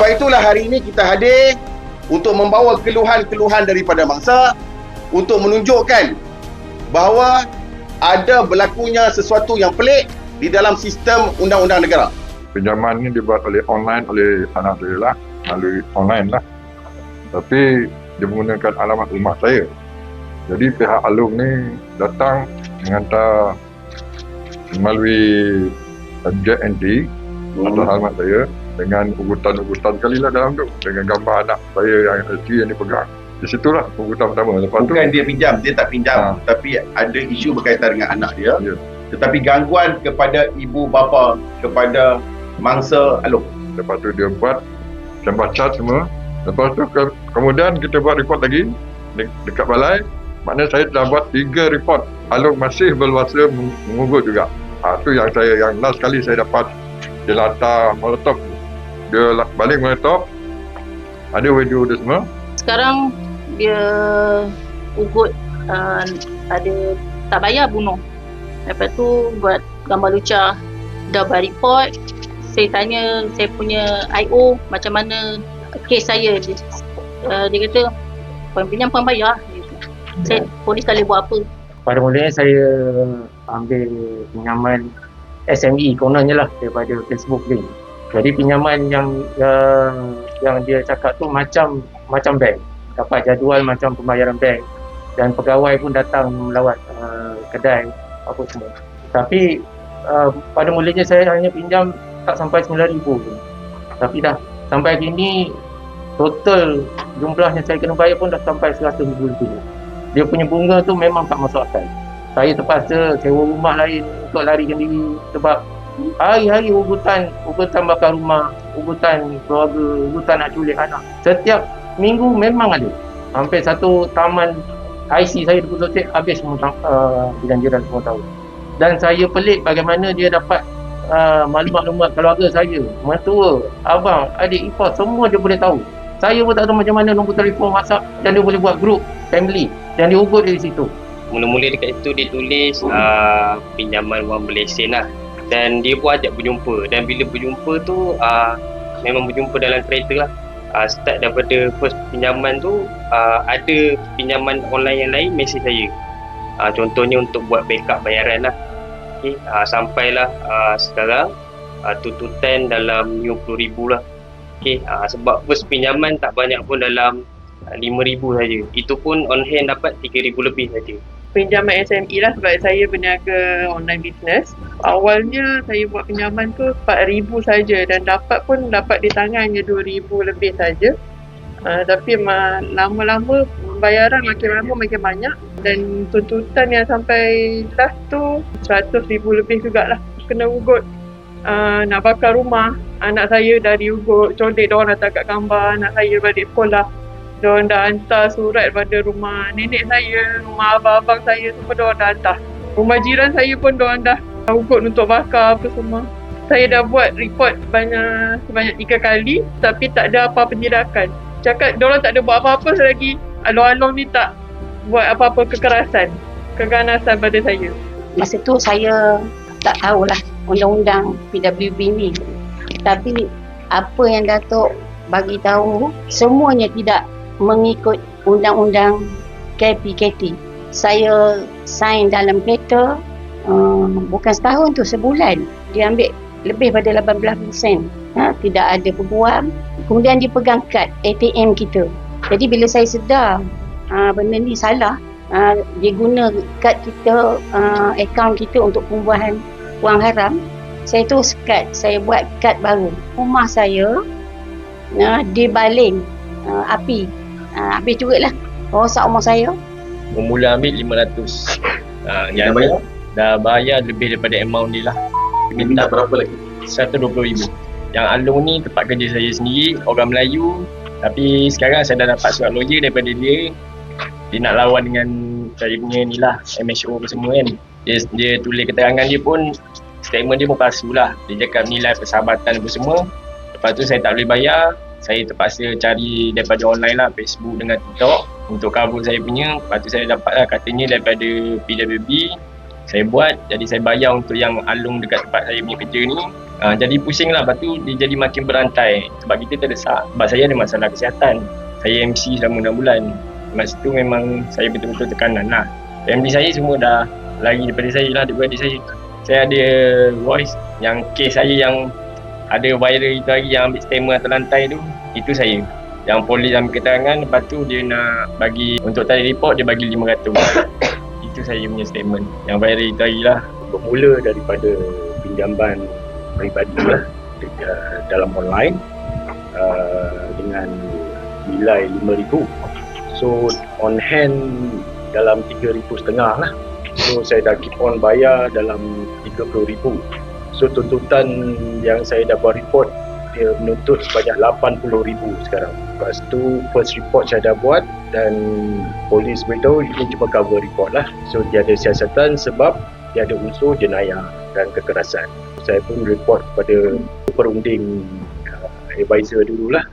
Sebab itulah hari ini kita hadir untuk membawa keluhan-keluhan daripada mangsa untuk menunjukkan bahawa ada berlakunya sesuatu yang pelik di dalam sistem undang-undang negara. pinjaman ni dibuat oleh online oleh anak saya lah melalui online lah. Tapi dia menggunakan alamat rumah saya. Jadi pihak alung ni datang menghantar melalui JNT atau alamat saya dengan ugutan-ugutan sekali lah dalam tu. Dengan gambar anak saya yang LT yang dipegang di situlah ugutan pertama. Lepas tu Bukan dia pinjam, dia tak pinjam, Ha. tapi ada isu berkaitan dengan anak dia. Ya. Tetapi gangguan kepada ibu bapa, kepada mangsa alung. lepas tu dia buat saya baca semua. Lepas tu ke, kemudian kita buat report lagi. De, dekat balai. Maknanya saya telah buat tiga report. Alung masih berluasa meng- mengugut juga. Ha, tu yang saya yang last kali saya dapat. Dia latar molotov dia balik molotov ada video dia semua. Sekarang dia ugut uh, ada tak bayar bunuh. Lepas tu buat gambar lucah. Dah buat report. Saya tanya saya punya IO macam mana kes saya dia, uh, dia kata puan pinjam puan bayar. Saya polis tak boleh buat apa. Pada mulanya saya ambil pinjaman SME kononnya lah daripada Facebook ni. Jadi pinjaman yang yang, yang dia cakap tu macam macam bank. Dapat jadual macam pembayaran bank dan pegawai pun datang melawat uh, kedai apa semua. Tapi uh, pada mulanya saya hanya pinjam tak sampai 9000 pun. Tapi dah sampai kini total jumlah yang saya kena bayar pun dah sampai 100,000 lebih dia punya bunga tu memang tak masuk akal. Saya terpaksa sewa rumah lain untuk larikan diri sebab hari-hari ugutan, ugutan bakar rumah, ugutan keluarga, ugutan nak culik anak. Setiap minggu memang ada. Hampir satu taman IC saya di Pulau Tek habis semua uh, jiran semua tahu. Dan saya pelik bagaimana dia dapat uh, maklumat-maklumat keluarga saya, mertua, abang, adik ipar, semua dia boleh tahu. Saya pun tak tahu macam mana nombor telefon WhatsApp dan dia boleh buat grup family dan dia ugut dari situ. mula-mula dekat situ dia tulis uh, pinjaman wang berlesen lah dan dia pun ajak berjumpa. Dan bila berjumpa tu uh, memang berjumpa dalam kereta lah. Uh, start daripada first pinjaman tu uh, ada pinjaman online yang lain mesej saya. Uh, contohnya untuk buat backup bayaran lah. Okay, uh, sampailah uh, sekarang uh, tuntutan dalam RM50,000 lah. Okay, uh, sebab first pinjaman tak banyak pun dalam uh, RM5,000 saja. Itu pun on hand dapat RM3,000 lebih saja pinjaman SME lah sebab saya berniaga online business. Awalnya saya buat pinjaman tu 4000 saja dan dapat pun dapat di tangan hanya 2000 lebih saja. Uh, tapi ma- lama-lama bayaran makin lama makin banyak dan tuntutan yang sampai last tu 100 ribu lebih jugalah kena ugut uh, nak bakar rumah anak saya dah diugut contek diorang dah kat gambar anak saya balik sekolah diorang dah hantar surat pada rumah nenek saya, rumah abang-abang saya semua diorang dah hantar. Rumah jiran saya pun diorang dah ugut untuk bakar apa semua. Saya dah buat report banyak sebanyak tiga kali tapi tak ada apa-apa tindakan. Cakap diorang tak ada buat apa-apa selagi along-along ni tak buat apa-apa kekerasan, keganasan pada saya. masa tu saya tak tahulah undang-undang PWB ni tapi apa yang Datuk bagi tahu semuanya tidak mengikut undang-undang KPKT saya sign dalam kereta uh, bukan setahun tu sebulan. Dia ambil lebih pada 18% ha, tidak ada peguam kemudian dia pegang kad ATM kita. Jadi bila saya sedar uh, benda ni salah uh, dia guna kad kita uh, akaun kita untuk pembuahan wang haram saya terus kad. Saya buat kad baru. Rumah saya uh, dibaling uh, api uh, habis juga lah rosak rumah saya. Mula ambil 500 uh, yang bayar? dah bayar lebih daripada amount dia lah. Minta berapa lagi? RM120,000 yang Alung ni tempat kerja saya sendiri orang Melayu. Tapi sekarang saya dah dapat surat lawyer daripada dia. Dia nak lawan dengan saya punya ni lah MSO apa semua kan. Dia, dia tulis keterangan dia pun statement dia pun palsu lah. Dia cakap nilai persahabatan apa semua. Lepas tu saya tak boleh bayar saya terpaksa cari daripada online lah Facebook dengan TikTok untuk cover saya punya lepas tu saya dapat lah katanya daripada PWB saya buat jadi saya bayar untuk yang alung dekat tempat saya punya kerja ni Uh, jadi pusing lah, lepas tu dia jadi makin berantai sebab kita terdesak. Sebab saya ada masalah kesihatan. Saya MC selama 6 bulan. Masa tu memang saya betul-betul tekanan lah. Family saya semua dah lari daripada saya lah, daripada saya. Saya ada voice yang kes saya yang ada viral itu hari yang ambil statement atas lantai tu, itu saya. Yang polis ambil keterangan, lepas tu dia nak bagi, untuk tali report dia bagi 500. itu saya punya statement. Yang viral itu hari lah. bermula daripada pinjaman peribadi lah dalam online uh, dengan nilai RM5,000 so on hand dalam RM3,500 lah so saya dah keep on bayar dalam RM30,000 so tuntutan yang saya dah buat report dia menuntut sebanyak RM80,000 sekarang lepas tu first report saya dah buat dan polis beritahu ini cuma cover report lah so dia ada siasatan sebab dia ada unsur jenayah dan kekerasan. Saya pun report kepada perunding uh, advisor dululah.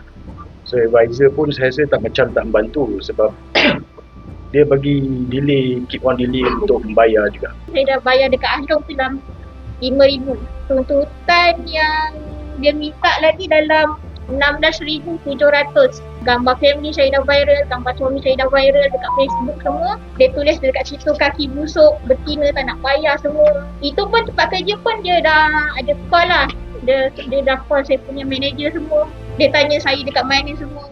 So advisor pun saya rasa tak macam tak membantu sebab dia bagi delay, keep on delay untuk membayar juga. saya dah bayar dekat Ahlong tu dalam RM5,000. Tuntutan yang dia minta lagi dalam RM16,700. Gambar family saya dah viral, gambar suami saya dah viral dekat Facebook semua. Dia tulis dekat situ kaki busuk, betina tak nak bayar semua. Itu pun tempat kerja pun dia dah ada call lah. Dia, dia dah call saya punya manager semua. Dia tanya saya dekat mana semua.